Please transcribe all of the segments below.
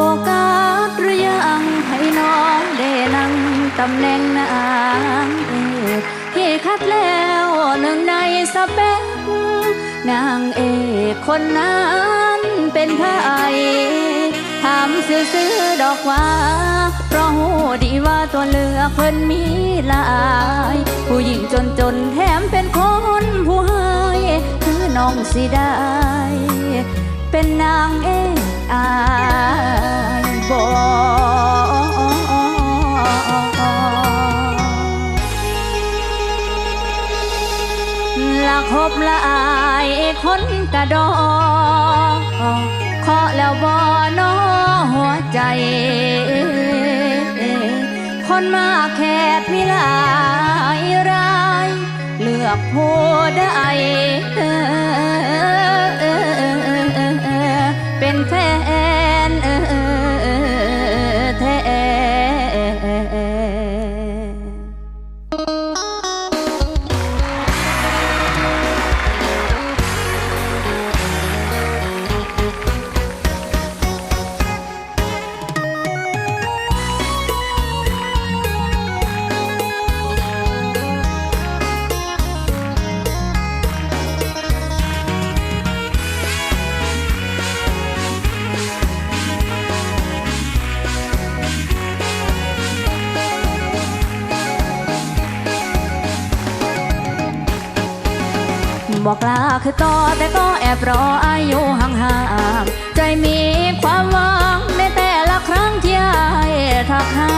โฟกัสหรือยังให้น้องได้นั่งตำแหน่งนางเอกที่คัดแล้วหนึ่งในสเปกนางเอกคนนั้นเป็นพระไอถามซื้อๆดอกว่าเพราะหูดีว่าตัวเลือกเพิ่นมีหลาย ผู้หญิงจนจนแถมเป็นคนผู้ให้คือน้องสิได้ เป็นนางเอกอา คบละอายคนกระดองขอแล้วบอนอหัวใจ คนมาแคบมีหลายราย เลือกผู้ใด บอกลาคือต่อแต่ก็แอบรออายุห่างๆ ใจมีความหวังในแต่ละครั้งที่อายทักหา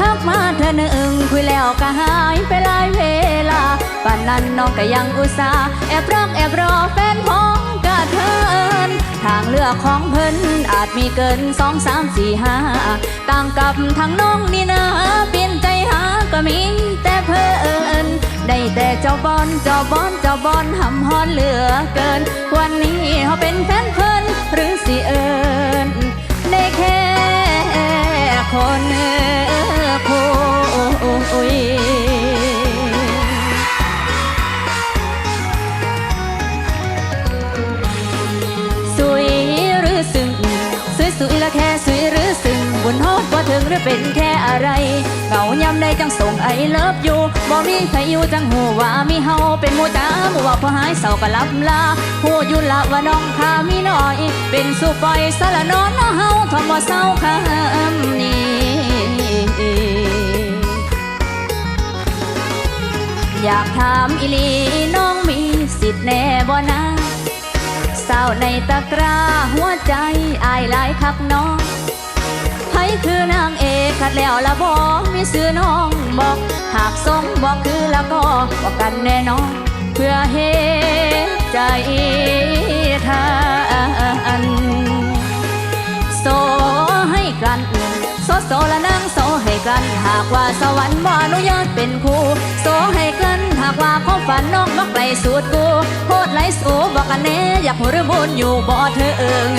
ทักมาเธอหนึ่งคุยแล้วก็หายไปหลายเวลาป่านนั้นน้องก็ยังอุตส่าห์แอบรักแอบรอแฟนของกะเทินทางเลือกของเพิ่นอาจมีเกินสองสามสี่ห้าต่างกับทางน้องนี่นะเปลี่ยนใจหาก็มีแต่เพิ่น ได้แต่เจ้าบอนเจ้าบอนเจ้าบอนหำฮอนเหลือเกิน วันนี้เขาเป็นแฟนเพิ่นหรือสิเอิญได้แค่คนคุ งหรือเป็นแค่อะไรเงายำได้จังส่งไอเลิฟอยู่บ่มีใครอยู่จังหูว่ามีเฮาเป็นมู่จ้าหมู่ว่าพอหายเศร้าก็ลับลาผู้อยู่ละว่าน้องข้ามีน้อย เป็นสู่ปอยสละนอนเฮาทำบ่าเศร้าคำนี้อยากถามอีลีน้องมีสิทธิ์แน่บ่นะสาในตะกร้าหัวใจอายหลายคักน้อง คือนางเอกขัดแล้วละบอมีซื้อน้องบอก หากทรงบอกคือแล้วก็บอกกันแน่นอนเพื่อเฮใจทานโซให้กันโซโซละนางโซให้กันหากว่าสวรรค์บ่อนุญาตเป็นครูโซให้กันหากว่าความฝันน้องมักไกลสุดกูโคตรไหลสูบอกกันแน่อยากหัวหรือบุญอยู่บ่เธอเอิง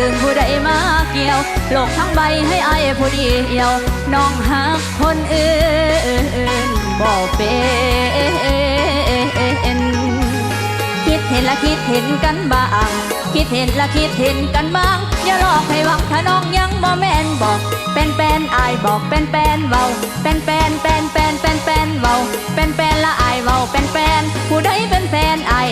ดึงผู้ใดมาเกี่ยว โลกทั้งใบให้อายผู้เดียว น้องหักคนอื่นบอกเป็นคิดเห็นและคิดเห็นกันบ้าง คิดเห็นและคิดเห็นกันบ้าง อย่าหลอกให้หวังถ้าน้องยังบ่แม่นบอก เป็นแปนอายบอกเป็นแปนเว้าเป็น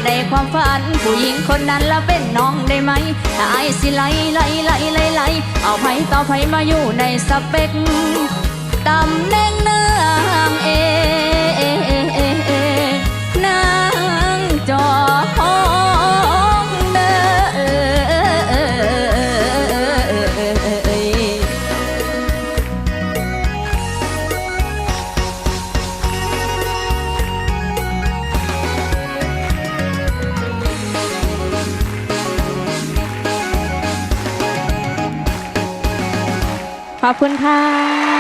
ในความฝัน ผู้หญิงคนนั้นละเป็นน้องได้ไหมถ้าอายสิไล่ไล่ไล่ไล่ไลเอาไผต่อไผมาอยู่ในสเปกตำแหน่ง อบคุณค่ะ